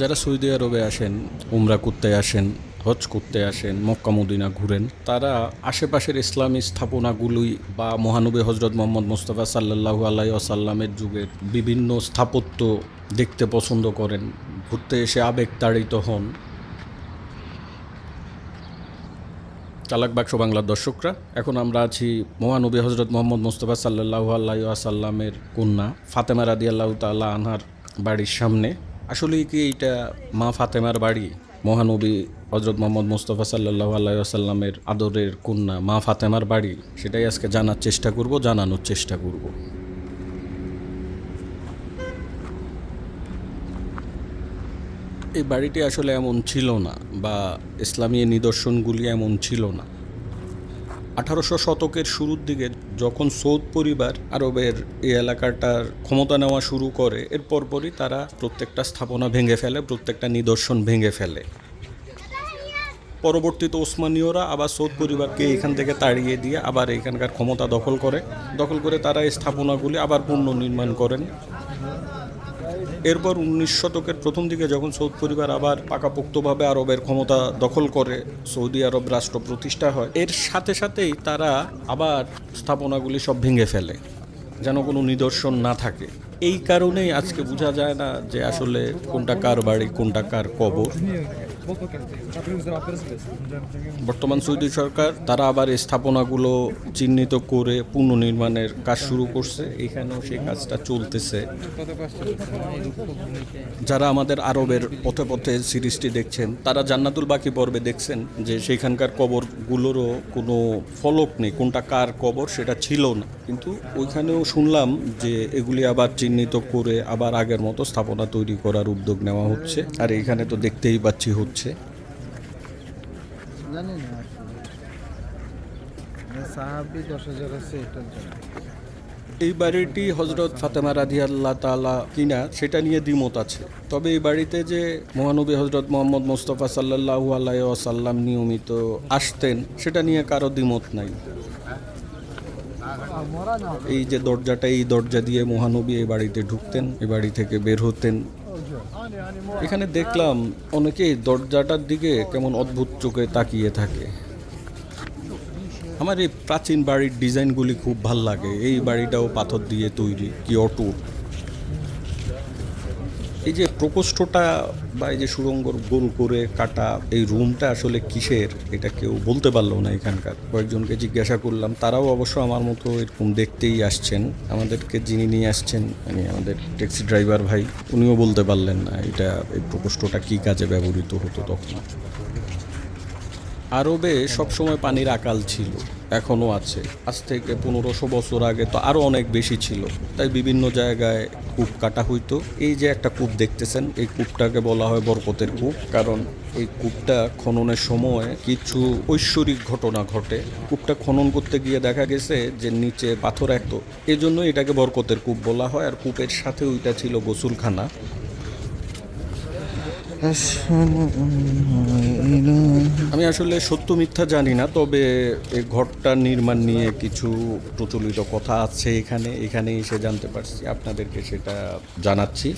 যারা সৌদি আরবে আসেন, উমরা করতে আসেন, হজ করতে আসেন, মক্কা, মদিনা ঘুরেন, তারা আশেপাশের ইসলামী স্থাপনাগুলোই বা মহানবী হজরত মোহাম্মদ মুস্তফা সাল্লাহু আলাই আসাল্লামের যুগের বিভিন্ন স্থাপত্য দেখতে পছন্দ করেন, ঘুরতে এসে আবেগ তাড়িত হন। চালাক বাক্স বাংলার দর্শকরা, এখন আমরা আছি মহানবী হজরত মোহাম্মদ মুস্তফা সাল্লাহু আল্লাহ আসাল্লামের কন্যা ফাতেমা রাদি আল্লাহ তাল্লাহ আনহার বাড়ির সামনে। আসলে কি এইটা মা ফাতেমার বাড়ি? মহানবী হজরত মোহাম্মদ মুস্তফা সাল্লাহ আল্লাহ আসাল্লামের আদরের কন্যা মা ফাতেমার বাড়ি, সেটাই আজকে জানার চেষ্টা করব, জানানোর চেষ্টা করব। এই বাড়িটি আসলে এমন ছিল না, বা ইসলামী নিদর্শনগুলি এমন ছিল না। আঠারোশো শতকের শুরুর দিকে যখন সৌদ পরিবার আরবের এই এলাকাটার ক্ষমতা নেওয়া শুরু করে, এর পরপরই তারা প্রত্যেকটা স্থাপনা ভেঙে ফেলে, প্রত্যেকটা নিদর্শন ভেঙে ফেলে। পরবর্তীতে ওসমানীয়রা আবার সৌদ পরিবারকে এখান থেকে তাড়িয়ে দিয়ে আবার এখানকার ক্ষমতা দখল করে। দখল করে তারা এই স্থাপনাগুলি আবার পুনর্নির্মাণ করেন। এরপর উনিশ শতকের প্রথম দিকে যখন সৌদ পরিবার আবার পাকাপোক্তভাবে আরবের ক্ষমতা দখল করে সৌদি আরব রাষ্ট্র প্রতিষ্ঠা হয়, এর সাথে সাথেই তারা আবার স্থাপনাগুলি সব ভেঙে ফেলে, যেন কোনো নিদর্শন না থাকে। এই কারণেই আজকে বোঝা যায় না যে আসলে কোনটা কার বাড়ি, কোনটা কার কবর। বর্তমান সৌদি সরকার, তারা আবার স্থাপনাগুলো চিহ্নিত করে পুনর্নির্মাণের কাজ শুরু করছে। এখানেও সেই কাজটা চলতেছে। যারা আমাদের আরবের পথে পথে সিরিজটি দেখছেন, তারা জান্নাতুল বাকি পর্বে দেখছেন যে সেইখানকার কবরগুলোরও কোনো ফলক নেই, কোনটা কার কবর সেটা ছিল না। কিন্তু ওইখানেও শুনলাম যে এগুলি আবার চিহ্নিত করে আবার আগের মতো স্থাপনা তৈরি করার উদ্যোগ নেওয়া হচ্ছে। আর এখানে তো দেখতেই পাচ্ছি হচ্ছে জানি না সাহাবি দশ হাজার আছে এটার জন্য এই বাড়িটি হজরত ফাতেমা রাধি আল্লাহ তালা কিনা সেটা নিয়ে দ্বিমত আছে। তবে এই বাড়িতে যে মহানবী হজরত মোহাম্মদ মোস্তফা সাল্লাহু আলাই আসাল্লাম নিয়মিত আসতেন সেটা নিয়ে কারও দ্বিমত নাই। এই যে দরজাটা এই দরজা দিয়ে মহানবী এই বাড়িতে ঢুকতেন এ বাড়ি থেকে বের হতেন। এখানে দেখলাম অনেকেই দরজাটার দিকে কেমন অদ্ভুত চোখে তাকিয়ে থাকে। আমার এই প্রাচীন বাড়ির ডিজাইনগুলি খুব ভালো লাগে। এই বাড়িটাও পাথর দিয়ে তৈরি, কি অটুট। এই যে প্রকোষ্ঠটা বা এই যে সুরঙ্গর গোল করে কাটা এই রুমটা আসলে কিসের? এটা কেউ বলতে পারল না এখানকার। কয়েকজনকে জিজ্ঞাসা করলাম, তারাও অবশ্য আমার মতো এরকম দেখতেই আসছেন। আমাদেরকে যিনি নিয়ে আসছেন মানে আমাদের ট্যাক্সি ড্রাইভার ভাই, উনিও বলতে পারলেন না এটা, এই প্রকোষ্ঠটা কী কাজে ব্যবহৃত হতো তখন। আরবে সবসময় পানির আকাল ছিল, এখনও আছে। আজ থেকে পনেরোশো বছর আগে তো আরও অনেক বেশি ছিল, তাই বিভিন্ন জায়গায় কূপ কাটা হইতো। এই যে একটা কূপ দেখতেছেন, এই কূপটাকে বলা হয় বরকতের কূপ, কারণ এই কূপটা খননের সময় কিছু ঐশ্বরিক ঘটনা ঘটে। কূপটা খনন করতে গিয়ে দেখা গেছে যে নিচে পাথর এত এই জন্য এটাকে বরকতের কূপ বলা হয়, আর কূপের সাথে ওইটা ছিল গোসুলখানা। আমি আসলে সত্য মিথ্যা জানি না, তবে এই ঘরটার নির্মাণ নিয়ে কিছু প্রচলিত কথা আছে এখানে, এখানেই এসে জানতে পারছি, আপনাদেরকে সেটা জানাচ্ছি।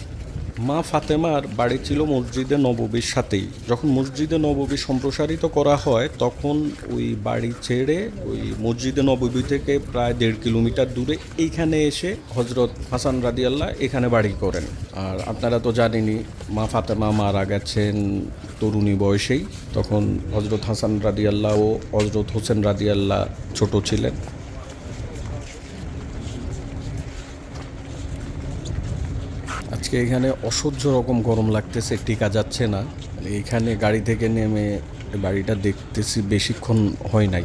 মা ফাতেমার বাড়ি ছিল মসজিদে নববীর সাথেই। যখন মসজিদে নববী সম্প্রসারিত করা হয়, তখন ওই বাড়ি ছেড়ে ওই মসজিদে নববী থেকে প্রায় দেড় কিলোমিটার দূরে এইখানে এসে হজরত হাসান রাদিয়াল্লাহ এখানে বাড়ি করেন। আর আপনারা তো জানেনই, মা ফাতেমা মারা গেছেন তরুণী বয়সেই। তখন হজরত হাসান রাদিয়াল্লাহ ও হজরত হোসেন রাদিয়াল্লাহ ছোট ছিলেন। আজকে এখানে অসহ্য রকম গরম লাগতেছে, টিকা যাচ্ছে না। মানে এখানে গাড়ি থেকে নেমে বাড়িটা দেখতেছি বেশিক্ষণ হয় নাই।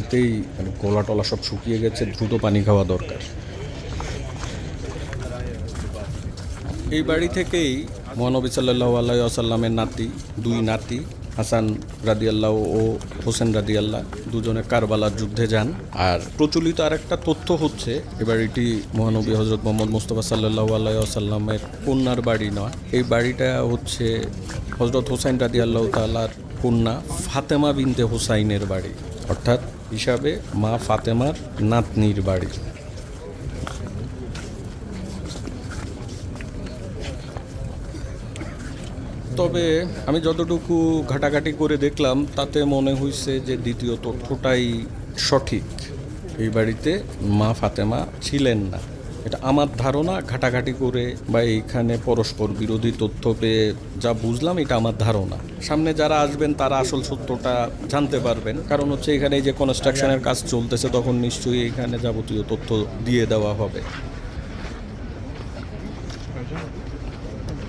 এতেই মানে গোলা টলা সব শুকিয়ে গেছে, দ্রুত পানি খাওয়া দরকার। এই বাড়ি থেকেই মহানবী সাল্লাহ আল্লাহ আসাল্লামের নাতি, দুই নাতি হাসান রাদিয়াল্লাহ ও হোসেন রাদিয়াল্লাহ দুজনে কারবালার যুদ্ধে যান। আর প্রচলিত আর একটা তথ্য হচ্ছে এ বাড়িটি মহানবী হজরত মোহাম্মদ মুস্তফা সাল্লাহ আল্লাহ আসাল্লামের কন্যার বাড়ি নয়। এই বাড়িটা হচ্ছে হজরত হোসাইন রাদিয়াল্লাহ তালার কন্যা ফাতেমা বিনতে হোসাইনের বাড়ি। অর্থাৎ হিসাবে মা ফাতেমার নাতনির বাড়ি। তবে আমি যতটুকু ঘাটাঘাটি করে দেখলাম, তাতে মনে হয়েছে যে দ্বিতীয় তথ্যটাই সঠিক। এই বাড়িতে মা ফাতেমা ছিলেন না। এটা আমার ধারণা, ঘাটাঘাটি করে বা এইখানে পরস্পর বিরোধী তথ্য পেয়ে যা বুঝলাম, এটা আমার ধারণা। সামনে যারা আসবেন, তারা আসল সত্যটা জানতে পারবেন। কারণ হচ্ছে এখানে যে কনস্ট্রাকশনের কাজ চলতেছে, তখন নিশ্চয়ই এখানে যাবতীয় তথ্য দিয়ে দেওয়া হবে।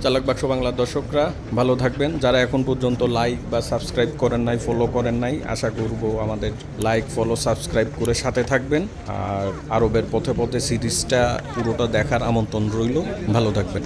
চালাক বাক্স বাংলার দর্শকরা, ভালো থাকবেন। যারা এখন পর্যন্ত লাইক বা সাবস্ক্রাইব করেন নাই ফলো করেন নাই, আশা করব আমাদের লাইক ফলো সাবস্ক্রাইব করে সাথে থাকবেন। আর আরবের পথে পথে সিরিজটা পুরোটা দেখার আমন্ত্রণ রইল। ভালো থাকবেন।